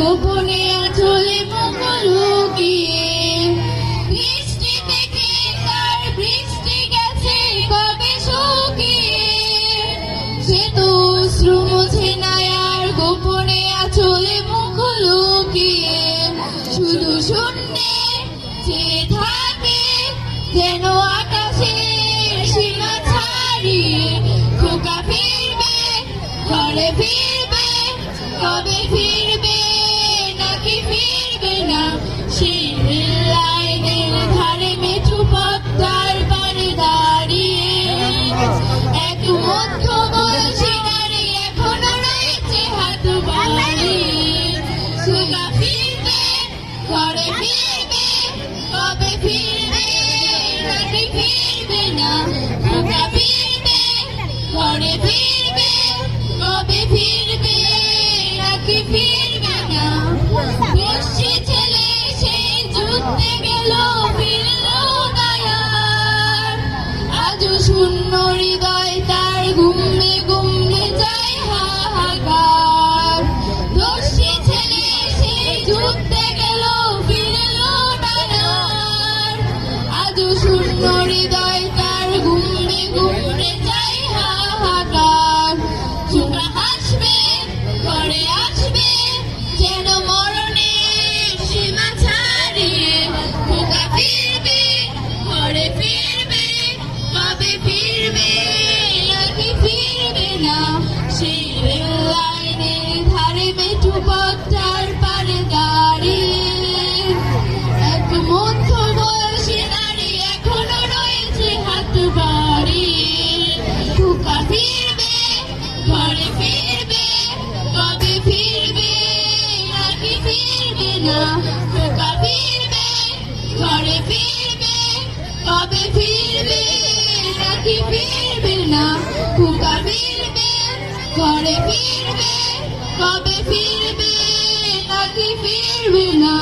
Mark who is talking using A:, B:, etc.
A: গোপনে আঁচলে মুকুল লুকিয়ে বৃষ্টি তার বৃষ্টি গেছে, কবে সঙ্গীরে শত শ্রু আর গোপনে আঁচলে মুকুল লুকিয়ে শুধু শূন্য কবে ফিরবে নাকি ফিরবে না? না। ফিরবে, ঘরে ফিরবে, কবে ফিরবে, নাকি ফিরবে না। ঘরে ফিরবে, কবে ফিরবে, নাকি ফিরবে না।